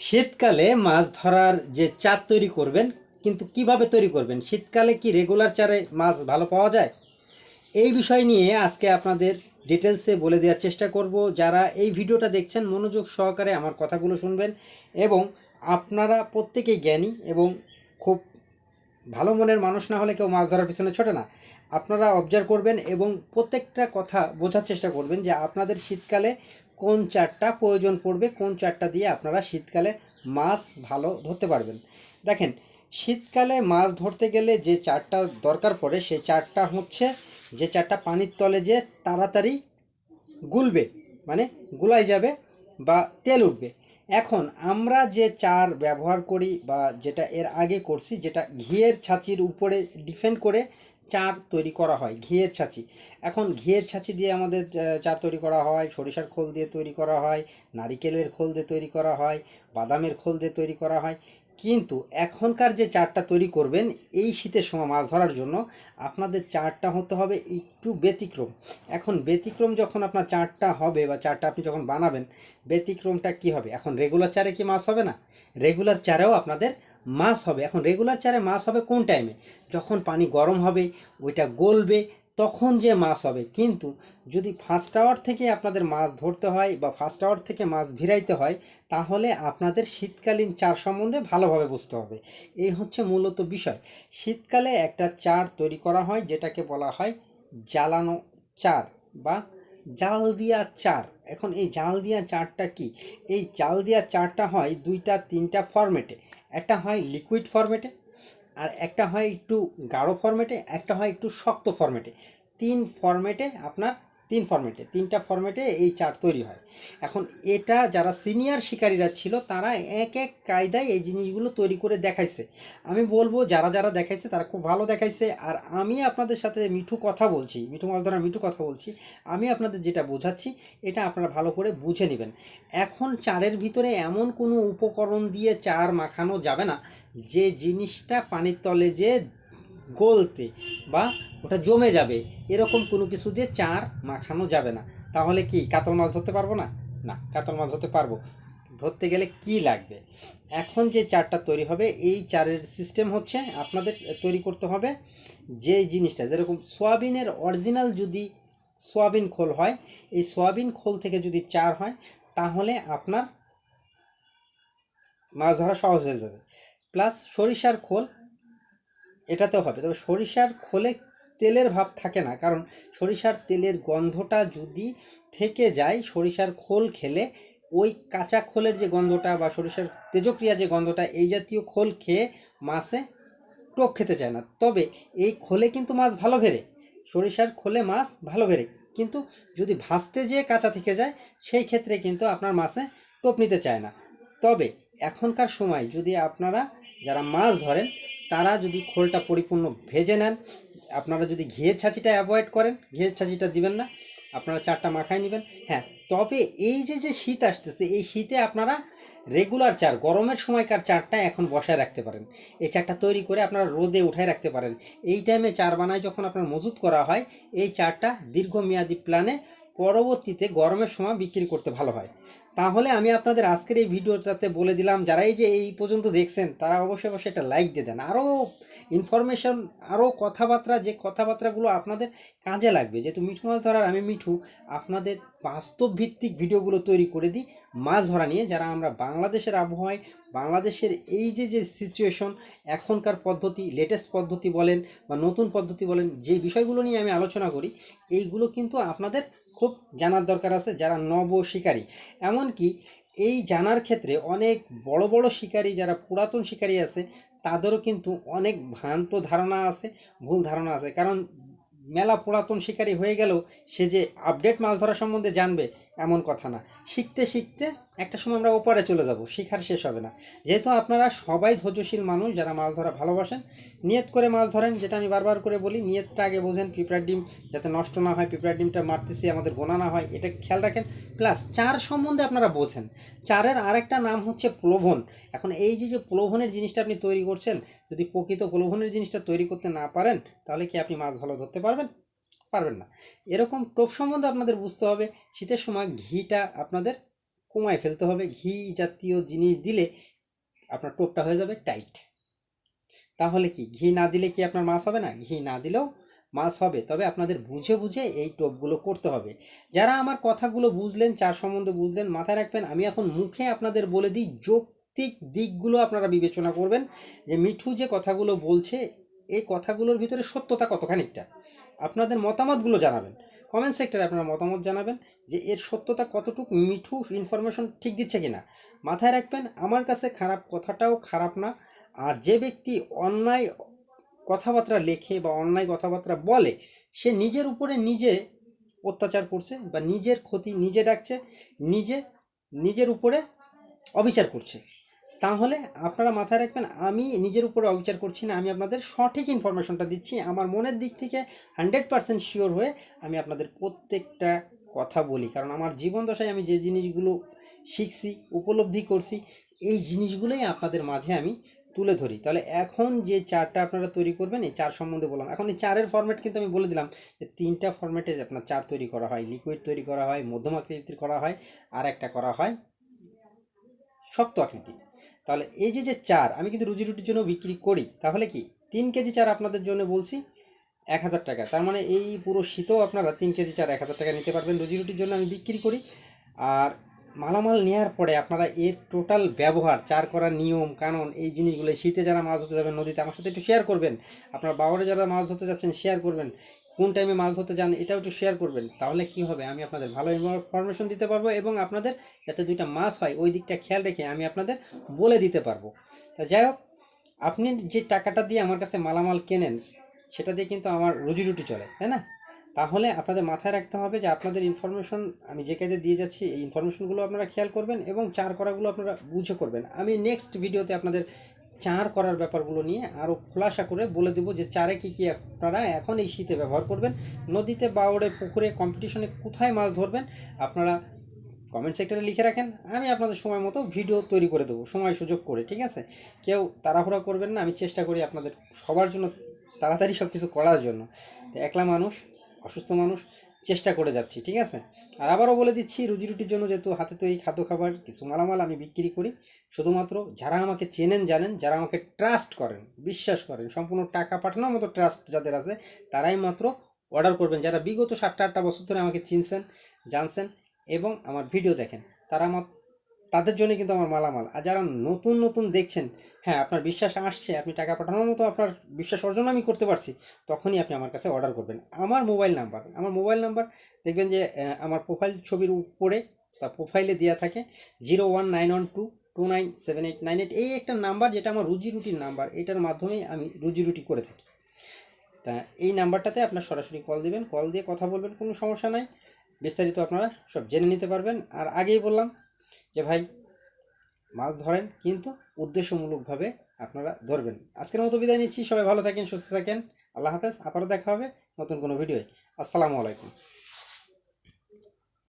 শীতকালে মাছ ধরার যে চার তৈরি করবেন, কিন্তু কীভাবে তৈরি করবেন? শীতকালে কি রেগুলার চারে মাছ ভালো পাওয়া যায়? এই বিষয় নিয়ে আজকে আপনাদের ডিটেলসে বলে দেওয়ার চেষ্টা করব। যারা এই ভিডিওটা দেখছেন, মনোযোগ সহকারে আমার কথাগুলো শুনবেন এবং আপনারা প্রত্যেকেই জ্ঞানী এবং খুব ভালো মনের মানুষ, না হলে কেউ মাছ ধরার পিছনে ছোটে না। আপনারা অবজার্ভ করবেন এবং প্রত্যেকটা কথা বোঝার চেষ্টা করবেন যে আপনাদের শীতকালে কোন চারটা প্রয়োজন পড়বে, কোন চারটা দিয়ে আপনারা শীতকালে মাছ ভালো ধরতে পারবেন। দেখেন, শীতকালে মাছ ধরতে গেলে যে চারটা দরকার পড়ে সেই চারটা হচ্ছে যে চারটা পানির তলে যে তাড়াতাড়ি গুলবে মানে গুলাই যাবে বা তেল উঠবে। এখন আমরা যে চার ব্যবহার করি বা যেটা এর আগে করছি, যেটা ঘিয়ের ছাঁচির উপরে ডিপেন্ড করে চার তৈরি করা হয়, ঘিয়ের ছাঁচি। এখন ঘিয়ের ছাঁচি দিয়ে আমাদের চার তৈরি করা হয়, সরিষার খোল দিয়ে তৈরি করা হয়, নারিকেলের খোল দিয়ে তৈরি করা হয়, বাদামের খোল দিয়ে তৈরি করা হয়। কিন্তু এখনকার যে চারটা তৈরি করবেন, এই শীতের সময় মাছ ধরার জন্য আপনাদের চারটা হতে হবে একটু ব্যতিক্রম। এখন ব্যতিক্রম যখন আপনার চারটা হবে বা চারটা আপনি যখন বানাবেন, ব্যতিক্রমটা কি হবে? এখন রেগুলার চারে কি মাছ হবে না? রেগুলার চারেও আপনাদের মাছ হবে। এখন রেগুলার চারে মাছ হবে কোন টাইমে যখন পানি গরম হবে, ওইটা গলবে, তখন যে মাছ হবে। কিন্তু যদি ফার্স্ট আওয়ার থেকে আপনাদের মাছ ধরতে হয় বা ফার্স্ট আওয়ার থেকে মাছ ভিড়াইতে হয়, তাহলে আপনাদের শীতকালীন চার সম্বন্ধে ভালোভাবে বুঝতে হবে। এই হচ্ছে মূলত বিষয়। শীতকালে একটা চার তৈরি করা হয়, যেটাকে বলা হয় জ্বালানো চার বা জাল দিয়া চার। এখন এই জাল দিয়া চারটা কি? এই জাল দিয়া চারটা হয় দুইটা, তিনটা ফরম্যাটে একটা হয় লিকুইড ফরম্যাটে আর একটা হয় একটু গাঢ় ফরম্যাটে একটা হয় একটু শক্ত ফরম্যাটে তিন ফরম্যাটে আপনার তিন ফরম্যাটে তিনটা ফরম্যাটে এই চার্ট তৈরি হয়। এখন এটা যারা সিনিয়র শিকারীরা ছিল, তারা এক এক কায়দায় এই জিনিসগুলো তৈরি করে দেখাইছে। আমি বলব, যারা যারা দেখাইছে, তারা খুব ভালো দেখাইছে। আর আমি আপনাদের সাথে মিঠু কথা বলছি, মিঠু মাছ ধরার মিঠু কথা বলছি। আমি আপনাদের যেটা বোঝাচ্ছি, এটা আপনারা ভালো করে বুঝে নেবেন। এখন চারের ভিতরে এমন কোনো উপকরণ দিয়ে চার মাখানো যাবে না, যে জিনিসটা পানির তলে যে গলতে বা ওটা জমে যাবে, এরকম কোনো কিছু দিয়ে চার মাখানো যাবে না। তাহলে কি কাতল মাছ ধরতে পারব না? না, কাতল মাছ ধরতে পারব। ধরতে গেলে কি লাগবে? এখন যে চারটা তৈরি হবে, এই চারের সিস্টেম হচ্ছে আপনাদের তৈরি করতে হবে যে জিনিসটা, যেরকম সোয়াবিনের অরিজিনাল যদি সোয়াবিন খোল হয়, এই সোয়াবিন খোল থেকে যদি চার হয়, তাহলে আপনার মাছ ধরা সহজ হয়ে যাবে। প্লাস সরিষার খোল এটাতেও হবে। তবে সরিষার খোলে তেলের ভাব থাকে না, কারণ সরিষার তেলের গন্ধটা যদি থেকে যায়, সরিষার খোল খেলে ওই কাঁচা খোলের যে গন্ধটা বা সরিষার তেজক্রিয়া যে গন্ধটা, এই জাতীয় খোল খেয়ে মাছে টোপ খেতে চায় না। তবে এই খোলে কিন্তু মাছ ভালো ভেরে সরিষার খোলে মাছ ভালো ভেরে কিন্তু যদি ভাসতে যেয়ে কাঁচা থেকে যায়, সেই ক্ষেত্রে কিন্তু আপনার মাছে টোপ নিতে চায় না। তবে এখনকার সময় যদি আপনারা যারা মাছ ধরেন তারা যদি খোলটা পরিপূর্ণ ভেজে নেন, আপনারা যদি ঘিয়ের ছাঁচিটা অ্যাভয়েড করেন, ঘিয়ের ছাঁচিটা দিবেন না, আপনারা চারটা মাখায় নেবেন। হ্যাঁ তবে এই যে যে শীত আসতেছে, এই শীতে আপনারা রেগুলার চার, গরমের সময়কার চারটা এখন বসায় রাখতে পারেন। এই চারটা তৈরি করে আপনারা রোদে উঠায় রাখতে পারেন। এই টাইমে চার বানায় যখন আপনার মজুত করা হয়, এই চারটা দীর্ঘমেয়াদী প্ল্যানে পরবর্তীতে গরমের সময় বিক্রি করতে ভালো হয়। তাহলে আমি আপনাদের আজকের এই ভিডিওটাতে বলে দিলাম, যারা এই যে এই পর্যন্ত দেখছেন, তারা অবশ্যই অবশ্যই একটা লাইক দিয়ে দেন। আরও ইনফরমেশন আরও কথাবার্তা, যে কথাবার্তাগুলো আপনাদের কাজে লাগবে, যেহেতু মিঠু মাছ ধরার, আমি মিঠু, আপনাদের বাস্তব ভিত্তিক ভিডিওগুলো তৈরি করে দিই মাছ ধরা নিয়ে, যারা আমরা বাংলাদেশের আবহাওয়ায়, বাংলাদেশের এই যে যে সিচুয়েশন এখনকার পদ্ধতি লেটেস্ট পদ্ধতি বলেন বা নতুন পদ্ধতি বলেন, যে বিষয়গুলো নিয়ে আমি আলোচনা করি, এইগুলো কিন্তু আপনাদের খুব জানার দরকার আছে যারা নব শিকারী। এমনকি এই জানার ক্ষেত্রে অনেক বড় বড় শিকারী, যারা পুরাতন শিকারী আছে, তাদেরও কিন্তু অনেক ভ্রান্ত ধারণা আছে, ভুল ধারণা আছে। কারণ মেলা পুরাতন শিকারী হয়ে গেলেও সে যে আপডেট মাছ ধরা সম্বন্ধে জানবে এমন কথা না। শিখতে শিখতে একটা সময় আমরা ওপরে চলে যাব, শিখার শেষ হবে না। যেহেতু আপনারা সবাই ধৈর্যশীল মানুষ, যারা মাছ ধরা ভালোবাসেন, নিয়ত করে মাছ ধরেন, যেটা আমি বারবার করে বলি, নিয়তটা আগে বোঝেন, পিঁপড়ার ডিম যাতে নষ্ট না হয়, পিঁপড়ার ডিমটা মারতেছি, আমাদের গোনা না হয়, এটা খেয়াল রাখেন। প্লাস চার সম্বন্ধে আপনারা বোঝেন। চারের আরেকটা নাম হচ্ছে প্রলোভন। এখন এই যে যে প্রলোভনের জিনিসটা আপনি তৈরি করছেন, যদি প্রকৃত প্রলোভনের জিনিসটা তৈরি করতে না পারেন, তাহলে কি আপনি মাছ ভালো ধরতে পারবেন? পারবেন না। এরকম টোপ সম্বন্ধে আপনাদের বুঝতে হবে, শীতের সময় ঘিটা আপনাদের কমায় ফেলতে হবে। ঘি জাতীয় জিনিস দিলে আপনার টোপটা হয়ে যাবে টাইট। তাহলে কি, ঘি না দিলে কি আপনার মাছ হবে না? ঘি না দিলেও মাছ হবে। তবে আপনাদের বুঝে বুঝে এই টোপগুলো করতে হবে। যারা আমার কথাগুলো বুঝলেন, চার সম্বন্ধে বুঝলেন, মাথায় রাখবেন, আমি এখন মুখে আপনাদের বলে দিই, যৌক্তিক দিকগুলো আপনারা বিবেচনা করবেন। যে মিঠু যে কথাগুলো বলছে এই কথাগুলোর ভিতরে সত্যতা কতখানিকটা? আপনাদের মতামতগুলো জানাবেন। কমেন্ট সেক্টরে আপনারা মতামত জানাবেন যে এর সত্যতা কতটুকু মিঠু ইনফরমেশন ঠিক দিচ্ছে কিনা। মাথায় রাখবেন, আমার কাছে খারাপ কথাটাও খারাপ না। আর যে ব্যক্তি অন্যায় কথাবার্তা লেখে বা অন্যায় কথাবার্তা বলে, সে নিজের উপরে নিজে অত্যাচার করছে বা নিজের ক্ষতি নিজে ডাকছে, নিজে, নিজের উপরে অবিচার করছে। তাহলে আপনারা মাথায় রাখবেন, আমি নিজের উপরে অবিচার করছি না, আমি আপনাদের সঠিক ইনফরমেশনটা দিচ্ছি। আমার মনের দিক থেকে হান্ড্রেড পারসেন্ট শিওর হয়ে আমি আপনাদের প্রত্যেকটা কথা বলি। কারণ আমার জীবন দশায় আমি যে জিনিসগুলো শিখছি, উপলব্ধি করছি, এই জিনিসগুলোই আপনাদের মাঝে আমি তুলে ধরি। তাহলে এখন যে চারটা আপনারা তৈরি করবেন, এই চার সম্বন্ধে বললাম। এখন এই চারের ফরম্যাট কিন্তু আমি বলে দিলাম যে তিনটা ফরম্যাটে আপনার চার তৈরি করা হয়। লিকুইড তৈরি করা হয়, মধ্যম আকৃতির করা হয় আর একটা করা হয় শক্ত আকৃতি তাহলে এই যে যে চার, আমি কিন্তু রুজি রুটির জন্য বিক্রি করি, তাহলে কি তিন কেজি চার আপনাদের জন্য বলছি? এক হাজার টাকা। তার মানে এই পুরো শীতেও আপনারা তিন কেজি চার, এক হাজার টাকা নিতে পারবেন রুজি রুটির জন্য আমি বিক্রি করি। আর মালামাল নেওয়ার পরে আপনারা এর টোটাল ব্যবহার, চার করার নিয়ম, কানুন, এই জিনিসগুলো শীতে যারা মাছ ধরতে যাবেন নদীতে আমার সাথে একটু শেয়ার করবেন। আপনার বাবারে যারা মাছ ধরতে যাচ্ছেন শেয়ার করবেন। কোন টাইমে মাছ ধরতে যান, এটাও একটু শেয়ার করবেন। তাহলে কি হবে? আমি আপনাদের ভালো ইনফরমেশন দিতে পারব এবং আপনাদের যাতে দুইটা মাছ হয়, ওই দিকটা খেয়াল রেখে আমি আপনাদের বলে দিতে পারব। তা যাই হোক, আপনি যে টাকাটা দিয়ে আমার কাছে মালামাল কেনেন, সেটা দিয়ে কিন্তু আমার রুজি রুটি চলে, তাই না? তাহলে আপনাদের মাথায় রাখতে হবে যে আপনাদের ইনফরমেশন আমি যে কাজে দিয়ে যাচ্ছি, এই ইনফরমেশনগুলো আপনারা খেয়াল করবেন এবং চার করাগুলো আপনারা বুঝে করবেন। আমি নেক্সট ভিডিওতে আপনাদের চার করার ব্যাপারগুলো নিয়ে আরও খোলাসা করে বলে দেবো যে চারে কী কী আপনারা এখন এই শীতে ব্যবহার করবেন। নদীতে বাউড়ে পুকুরে কম্পিটিশনে কোথায় মাছ ধরবেন আপনারা কমেন্ট সেক্টরে লিখে রাখেন। আমি আপনাদের সময় মতো ভিডিও তৈরি করে দেবো, সময় সুযোগ করে, ঠিক আছে? কেউ তাড়াহুড়া করবেন না, আমি চেষ্টা করি আপনাদের সবার জন্য তাড়াতাড়ি সব কিছু করার জন্য। একলা মানুষ, অসুস্থ মানুষ চেষ্টা করে যাচ্ছি, ঠিক আছে? আর আবারও বলে দিচ্ছি, রুজি রুটির জন্য যেহেতু হাতে তৈরি খাদ্য খাবার, কিছু মালামাল আমি বিক্রি করি। শুধুমাত্র যারা আমাকে চেনেন, জানেন, যারা আমাকে ট্রাস্ট করেন, বিশ্বাস করেন, সম্পূর্ণ টাকা পাঠানোর মতো ট্রাস্ট যাদের আছে, তারাই মাত্র অর্ডার করবেন। যারা বিগত সাতটা আটটা বছর ধরে আমাকে চিনছেন, জানছেন এবং আমার ভিডিও দেখেন, তারা তাদের জন্য কিন্তু আমার মালামাল। আর যারা নতুন নতুন দেখছেন হ্যাঁ আপনার বিশ্বাস আসছে, আপনি টাকা পাঠানোর মতো আপনার বিশ্বাস অর্জন আমি করতে পারছি, তখনই আপনি আমার কাছে অর্ডার করবেন। আমার মোবাইল নাম্বার আমার মোবাইল নাম্বার দেখবেন যে আমার প্রোফাইল ছবির উপরে বা প্রোফাইলে দেওয়া থাকে zero one nine one two two nine seven eight nine eight এই একটা নাম্বার যেটা আমার রুজি রুটির নাম্বার এটার মাধ্যমেই আমি রুজি রুটি করে থাকি। তা এই নাম্বারটাতে আপনার সরাসরি কল দিবেন কল দিয়ে কথা বলবেন, কোনো সমস্যা নাই। বিস্তারিত আপনারা সব জেনে নিতে পারবেন। আর আগেই বললাম যে ভাই, মাছ ধরেন, কিন্তু উদ্দেশ্যমূলকভাবে আপনারা ধরবেন। আজকের মতো বিদায় নিচ্ছি। সবাই ভালো থাকেন, সুস্থ থাকেন। আল্লাহ হাফেজ। আবারও দেখা হবে নতুন কোনো ভিডিওয়। আসসালামু আলাইকুম।